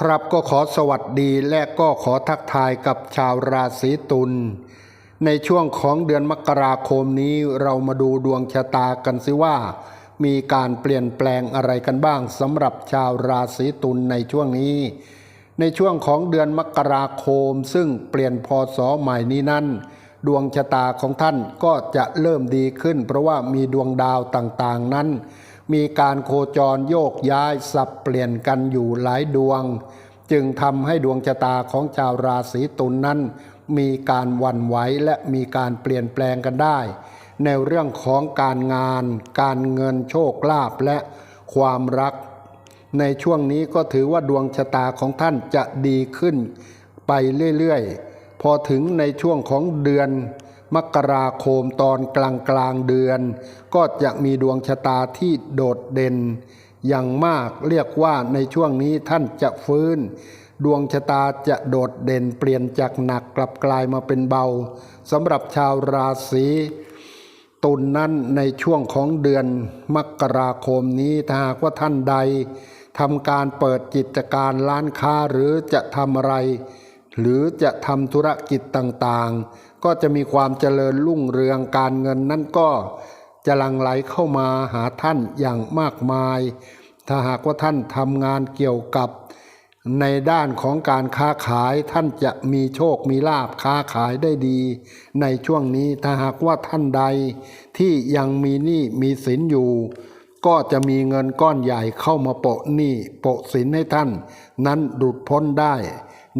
ครับก็ขอสวัสดีและก็ขอทักทายกับชาวราศีตุล ในช่วงของเดือนมกราคมนี้เรามาดูดวงชะตากันสิว่า มีการเปลี่ยนแปลงอะไรกันบ้างสำหรับชาวราศีตุลในช่วงนี้ ในช่วงของเดือนมกราคม ซึ่งเปลี่ยนพศใหม่นี้นั้น ดวงชะตาของท่านก็จะเริ่มดีขึ้น เพราะว่ามีดวงดาวต่างๆนั้น มีการโคจรโยกย้ายสับเปลี่ยนกันอยู่หลายดวง จึงทำให้ดวงชะตาของชาวราศีตุลนนั้น มีการวันไหวและมีการเปลี่ยนแปลงกันได้ ในเรื่องของการงาน การเงินโชคลาภและความรัก ในช่วงนี้ก็ถือว่าดวงชะตาของท่านจะดีขึ้น ไปเรื่อยๆ พอถึงในช่วงของเดือน มกราคมตอนกลางกลางเดือน ก็จะมีดวงชะตาที่โดดเด่น อย่างมากเรียกว่าในช่วงนี้ท่านจะฟื้น ดวงชะตาจะโดดเด่นเปลี่ยนจากหนักกลับกลายมาเป็นเบาสำหรับชาวราศีตุลนนั้นในช่วงของเดือนมกราคมนี้ถ้าหากว่าท่านใดทำการเปิดกิจการร้านค้าหรือจะทำอะไร หรือจะทำธุรกิจต่างๆ ก็จะมีความเจริญรุ่งเรืองการเงินนั้นก็จะหลั่งไหลเข้ามาหาท่านอย่างมากมาย ถ้าหากว่าท่านทำงานเกี่ยวกับ ในด้านของการค้าขายท่านจะมีโชคมีลาบค้าขายได้ดี ในช่วงนี้ถ้าหากว่าท่านใดที่ยังมีหนี้มีสินอยู่ ก็จะมีเงินก้อนใหญ่เข้ามาโปะหนี้โปะสินให้ท่าน นั้นหลุดพ้นได้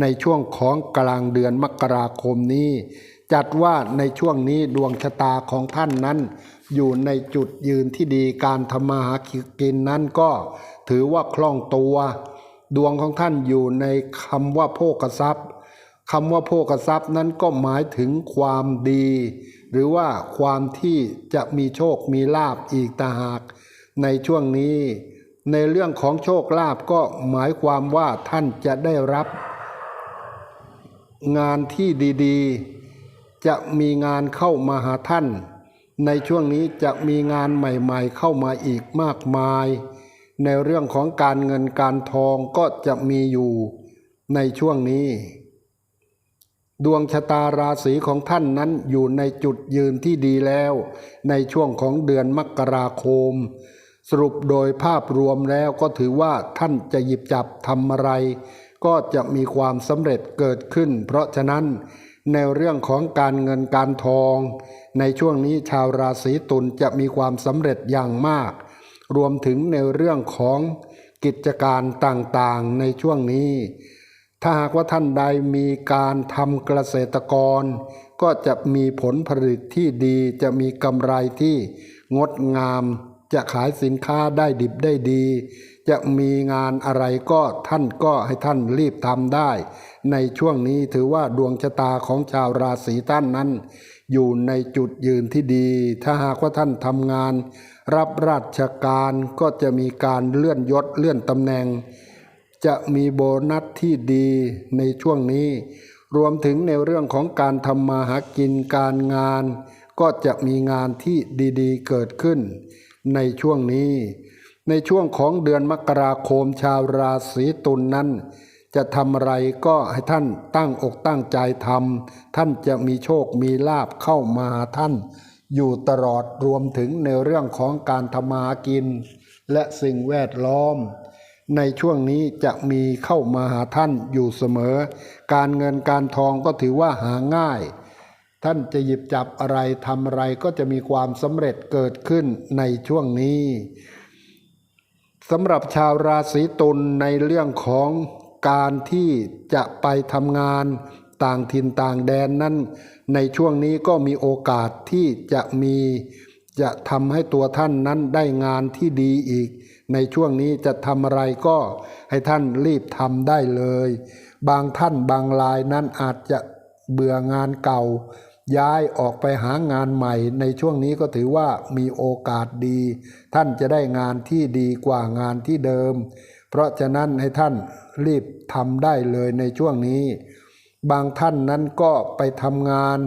ในช่วงของกลางเดือนมกราคมนี้ จัดว่าในช่วงนี้ดวงชะตาของท่านนั้น อยู่ในจุดยืนที่ดีการทำมาหากินนั้นก็ถือว่าคล่องตัว ดวงของท่านอยู่ในคำว่าโภกทรัพย์คำว่าโภกทรัพย์นั้นก็หมายถึงความดี หรือว่าความที่จะมีโชคมีลาบอีกต่างหาก ในช่วงนี้ ในเรื่องของโชคลาภก็หมายความว่าท่านจะได้รับ งานที่ดี ๆ จะมีงานเข้ามาหาท่าน ในช่วงนี้จะมีงานใหม่ๆ เข้ามาอีกมากมาย ในเรื่องของการเงินการทองก็จะมีอยู่ในช่วงนี้ ดวงชะตาราศีของท่านนั้นอยู่ในจุดยืนที่ดีแล้ว ในช่วงของเดือนมกราคม สรุปโดยภาพรวมแล้วก็ถือว่าท่านจะหยิบจับทำอะไร ก็จะมีความสำเร็จเกิดขึ้น เพราะฉะนั้น ในเรื่องของการเงินการทอง ในช่วงนี้ชาวราศีตุลจะมีความสำเร็จอย่างมาก รวมถึงในเรื่องของกิจการต่างๆในช่วงนี้ ถ้าหากว่าท่านใดมีการทำเกษตรกร ก็จะมีผลผลิตที่ดีจะมีกำไรที่งดงาม จะขายสินค้าได้ดิบได้ดี จะมีงานอะไรก็ท่านก็ให้ท่านรีบทำได้ ในช่วงนี้ถือว่าดวงชะตาของชาวราศีท่านนั้น อยู่ในจุดยืนที่ดี ถ้าหากว่าท่านทำงาน รับราชการก็จะมีการเลื่อนยศเลื่อนตำแหน่ง จะมีโบนัสที่ดีในช่วงนี้ รวมถึงในเรื่องของการทำมาหากินการงานก็จะมีงานที่ดีๆ เกิดขึ้น ในช่วงนี้ ในช่วงของเดือนมกราคมชาวราศีตุลนนั้น จะทำอะไรก็ให้ท่านตั้งอกตั้งใจทำท่านจะมีโชคมีลาบเข้ามาท่าน อยู่ตลอดรวมถึงในเรื่องของการทำมาหากิน และสิ่งแวดล้อมในช่วงนี้จะมีเข้ามาหาท่านอยู่เสมอ การเงินการทองก็ถือว่าหาง่าย ท่านจะหยิบจับอะไรทำอะไรก็จะมีความสำเร็จเกิดขึ้นในช่วงนี้สำหรับชาวราศีตุลในเรื่องของการที่จะไปทำงานต่างถิ่นต่างแดนนั้นในช่วงนี้ก็มีโอกาสที่จะมีจะทำให้ตัวท่านนั้นได้งานที่ดีอีก ในช่วงนี้จะทำอะไรก็ให้ท่านรีบทำได้เลย บางท่านบางรายนั้นอาจจะเบื่องานเก่า ย้ายออกไปหางานใหม่ ในช่วงนี้ก็ถือว่ามีโอกาสดี ท่านจะได้งานที่ดีกว่างานที่เดิม เพราะฉะนั้นให้ท่านรีบทำได้เลยในช่วงนี้ บางท่านนั้นก็ไปทำงาน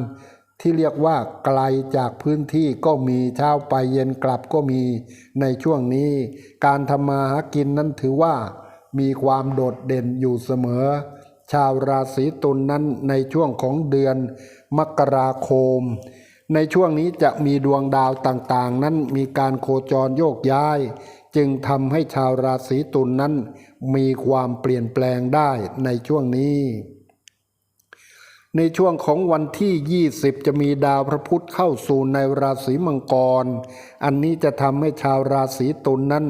ที่เรียกว่าไกลจากพื้นที่ก็มีเช้าไปเย็นกลับก็มีในช่วงนี้ การทำมาหากินนั้นถือว่ามีความโดดเด่นอยู่เสมอ ชาวราศีตุลนนั้นในช่วงของเดือนมกราคม ในช่วงนี้จะมีดวงดาวต่างๆ นั้นมีการโคจรโยกย้าย จึงทำให้ชาวราศีตุลนนั้นมีความเปลี่ยนแปลงได้ในช่วงนี้ ในช่วงของวันที่ 20 จะมีดาวพระพุธเข้าสู่ในราศีมังกร อันนี้จะทำให้ชาวราศีตุลนนั้น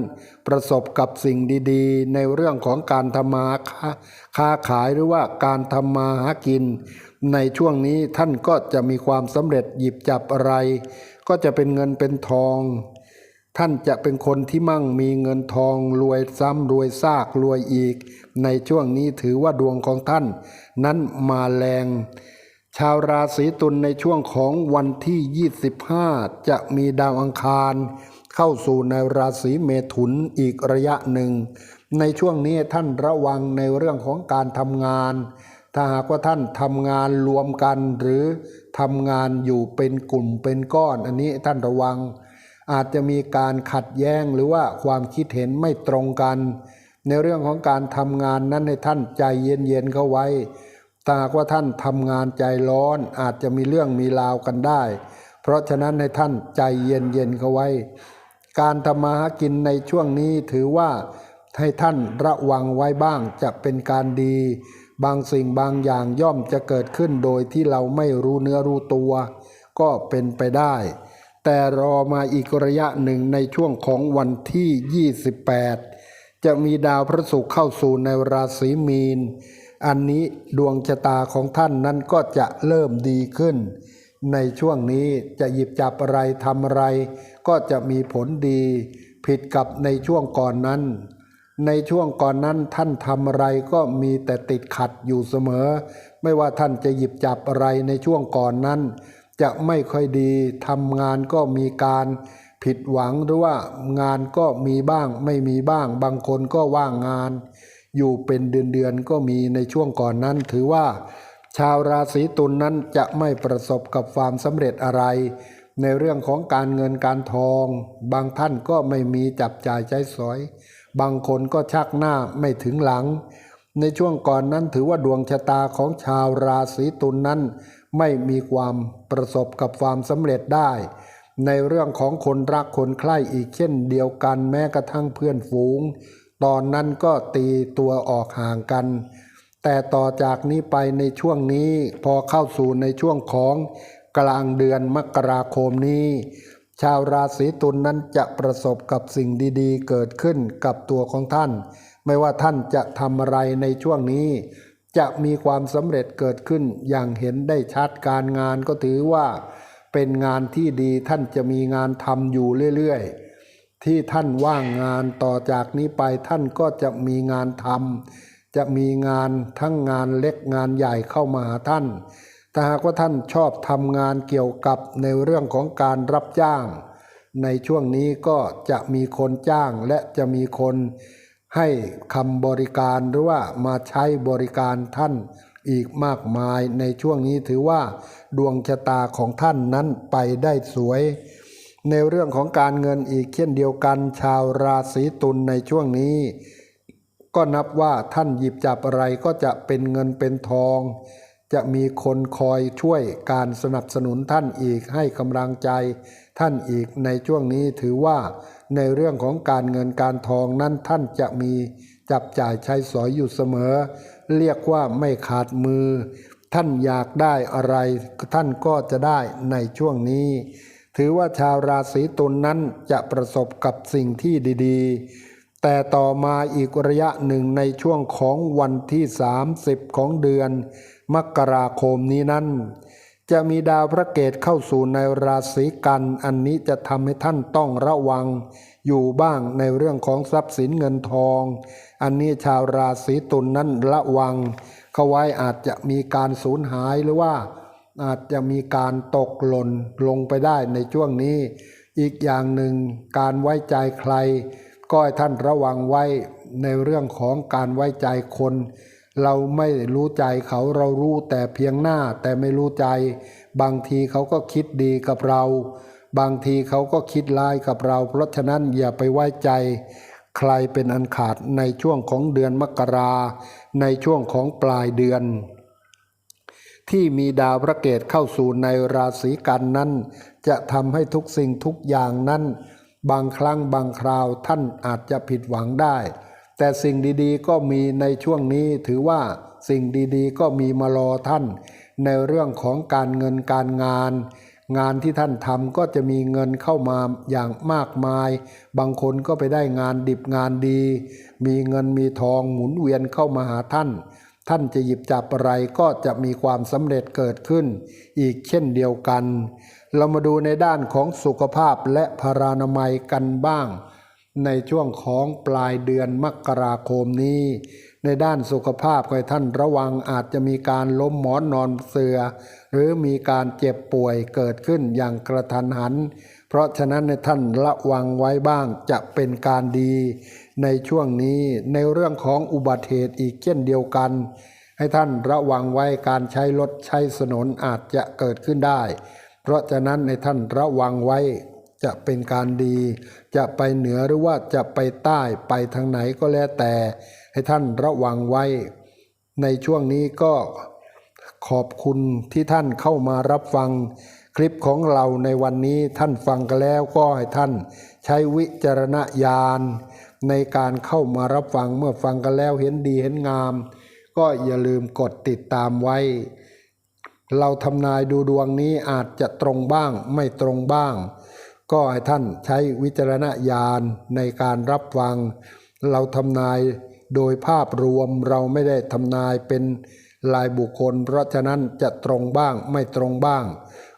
ประสบกับสิ่งดีๆ ในเรื่องของการทำมาค้าค้าขายหรือว่าการทำมาหากิน ในช่วงนี้ท่านก็จะมีความสำเร็จหยิบจับอะไร ก็จะเป็นเงินเป็นทอง ท่านจะเป็นคนที่มั่งมีเงินทองรวยซ้ำรวยซากรวยอีก ในช่วงนี้ถือว่าดวงของท่าน นั้นมาแรง ชาวราศีตุลในช่วงของวันที่ 25 จะมีดาวอังคาร เข้าสู่ในราศีเมถุนอีกระยะหนึ่ง ในช่วงนี้ท่านระวังในเรื่องของการทำงาน ถ้าหากว่าท่านทำงานรวมกันหรือทำงานอยู่เป็นกลุ่มเป็นก้อน อันนี้ท่านระวัง อาจจะมีการขัดแย้งหรือว่าความคิดเห็นไม่ตรงกัน ในเรื่องของการทำงานนั้นให้ท่านใจเย็นๆเข้าไว้ถ้าหากว่าท่านทำงานใจร้อนอาจจะมีเรื่องมีราวกันได้ เพราะฉะนั้นให้ท่านใจเย็นๆเข้าไว้ การทำมาหากินในช่วงนี้ถือว่าให้ท่านระวังไว้บ้างจะเป็นการดี บางสิ่งบางอย่างย่อมจะเกิดขึ้นโดยที่เราไม่รู้เนื้อรู้ตัว ก็เป็นไปได้ แต่รอมาอีกระยะหนึ่งในช่วงของวันที่ 28 จะมีดาวพระศุกร์เข้าสู่ในราศีมีน อันนี้ดวงชะตาของท่านนั้นก็จะเริ่มดีขึ้น ในช่วงนี้จะหยิบจับอะไรทำอะไร ก็จะมีผลดี ผิดกับในช่วงก่อนนั้น ในช่วงก่อนนั้นท่านทำอะไรก็มีแต่ติดขัดอยู่เสมอ ไม่ว่าท่านจะหยิบจับอะไรในช่วงก่อนนั้น จะไม่ค่อยดีทำงานก็มีการผิดหวังหรือว่างานก็มีบ้างไม่มีบ้าง บางคนก็ว่างงาน อยู่เป็นเดือนๆก็มีในช่วงก่อนนั้น ถือว่า ชาวราศีตุลนนั้นจะไม่ประสบกับความสำเร็จอะไร ในเรื่องของการเงินการทอง บางท่านก็ไม่มีจับจ่ายใช้สอย บางคนก็ชักหน้าไม่ถึงหลัง ในช่วงก่อนนั้นถือว่าดวงชะตาของชาวราศีตุลนนั้น ไม่มีความประสบกับความสำเร็จได้ ในเรื่องของคนรักคนใคร่อีกเช่นเดียวกันแม้กระทั่งเพื่อนฝูง ตอนนั้นก็ตีตัวออกห่างกัน แต่ต่อจากนี้ไปในช่วงนี้พอเข้าสู่ในช่วงของกลางเดือนมกราคมนี้ ชาวราศีตุลนนั้นจะประสบกับสิ่งดีๆ เกิดขึ้นกับตัวของท่าน ไม่ว่าท่านจะทำอะไรในช่วงนี้ จะมีความสำเร็จเกิดขึ้นอย่างเห็นได้ชัดการงานก็ถือว่า เป็นงานที่ดีท่านจะมีงานทำอยู่เรื่อยๆ ที่ท่านว่างงานต่อจากนี้ไปท่านก็จะมีงานทำจะมีงานทั้งงานเล็กงานใหญ่เข้ามาหาท่าน ถ้าหากว่าท่านชอบทำงานเกี่ยวกับในเรื่องของการรับจ้าง ในช่วงนี้ก็จะมีคนจ้างและจะมีคนให้คำบริการหรือว่ามาใช้บริการท่านอีกมากมายในช่วงนี้ถือว่า ดวงชะตาของท่านนั้นไปได้สวย ในเรื่องของการเงินอีกเช่นเดียวกัน ชาวราศีตุลในช่วงนี้ ก็นับว่าท่านหยิบจับอะไรก็จะเป็นเงินเป็นทอง จะมีคนคอยช่วยการสนับสนุนท่านอีกให้กำลังใจ ท่านอีกในช่วงนี้ถือว่าในเรื่องของการเงินการทองนั้นท่านจะมีจับจ่ายใช้สอยอยู่เสมอ เรียกว่าไม่ขาดมือ ท่านอยากได้อะไร ท่านก็จะได้ในช่วงนี้ ถือว่าชาวราศีตุลนนั้นจะประสบกับสิ่งที่ดีๆ แต่ต่อมาอีกระยะหนึ่งในช่วงของวันที่ 30 ของเดือน มกราคมนี้นั้น จะมีดาวพระเกตเข้าสู่ในราศีกัน อันนี้จะทำให้ท่านต้องระวัง อยู่บ้างในเรื่องของทรัพย์สินเงินทอง อันนี้ชาวราศีตุลนนั้นระวัง เขาไว้อาจจะมีการสูญหายหรือว่าอาจจะมีการตกหล่นลงไปได้ในช่วงนี้ อีกอย่างหนึ่งการไว้ใจใคร ก็ให้ท่านระวังไว้ในเรื่องของการไว้ใจคน เราไม่รู้ใจเขาเรารู้แต่เพียงหน้าแต่ไม่รู้ใจ บางทีเขาก็คิดดีกับเรา บางทีเขาก็คิดร้ายกับเรา เพราะฉะนั้นอย่าไปไว้ใจ ใครเป็นอันขาดในช่วงของเดือนมกรา ในช่วงของปลายเดือน ที่มีดาวพระเกตเข้าสู่ในราศีกันนั้น จะทำให้ทุกสิ่งทุกอย่างนั้น บางครั้งบางคราวท่านอาจจะผิดหวังได้ แต่สิ่งดีๆก็มีในช่วงนี้ถือว่าสิ่งดีๆ ก็มีมารอท่าน ในเรื่องของการเงินการงาน งานที่ท่านทำก็จะมีเงินเข้ามาอย่างมากมาย บางคนก็ไปได้งานดิบงานดี มีเงินมีทองหมุนเวียนเข้ามาหาท่าน ท่านจะหยิบจับอะไรก็จะมีความสำเร็จเกิดขึ้น อีกเช่นเดียวกัน เรามาดูในด้านของสุขภาพและพารานามัยกันบ้าง ในช่วงของปลายเดือนมกราคมนี้ ในด้านสุขภาพให้ท่านระวังอาจจะมีการล้มหมอนนอนเสือ หรือมีการเจ็บป่วยเกิดขึ้นอย่างกระทันหัน เพราะฉะนั้นในท่านระวังไว้บ้างจะเป็นการดี ในช่วงนี้ในเรื่องของอุบัติเหตุอีกเช่นเดียวกัน ให้ท่านระวังไว้การใช้รถใช้ถนนอาจจะเกิดขึ้นได้ เพราะฉะนั้นในท่านระวังไว้ จะเป็นการดี จะไปเหนือหรือว่าจะไปใต้ไปทางไหนก็แล้วแต่ ให้ท่านระวังไว้ ในช่วงนี้ก็ขอบคุณที่ท่านเข้ามารับฟัง คลิปของเราในวันนี้ท่านฟังกันแล้วก็ให้ท่านใช้วิจารณญาณ ในการเข้ามารับฟังเมื่อฟังกันแล้วเห็นดีเห็นงาม ก็อย่าลืมกดติดตามไว้ เราทำนายดูดวงนี้อาจจะตรงบ้างไม่ตรงบ้าง ก็ให้ท่านใช้วิจารณญาณในการรับฟัง เราทำนายโดยภาพรวมเราไม่ได้ทำนายเป็นลายบุคคล เพราะฉะนั้นจะตรงบ้างไม่ตรงบ้าง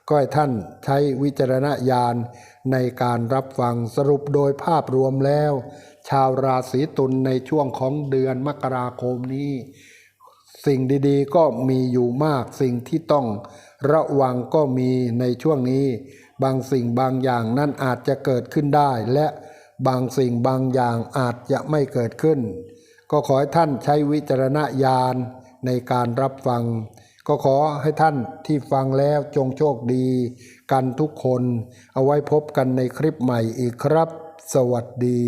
ก็ให้ท่านใช้วิจารณญาณในการรับฟังสรุปโดยภาพรวมแล้ว ชาวราศีตุลในช่วงของเดือนมกราคมนี้ สิ่งดีๆก็มีอยู่มากสิ่งที่ต้องระวังก็มีในช่วงนี้ บางสิ่งบางอย่างนั้นอาจจะเกิดขึ้นได้ และบางสิ่งบางอย่างอาจจะไม่เกิดขึ้น ก็ขอให้ท่านใช้วิจารณญาณในการรับฟัง ก็ขอให้ท่านที่ฟังแล้วจงโชคดี กันทุกคน เอาไว้พบกันในคลิปใหม่อีกครับ สวัสดี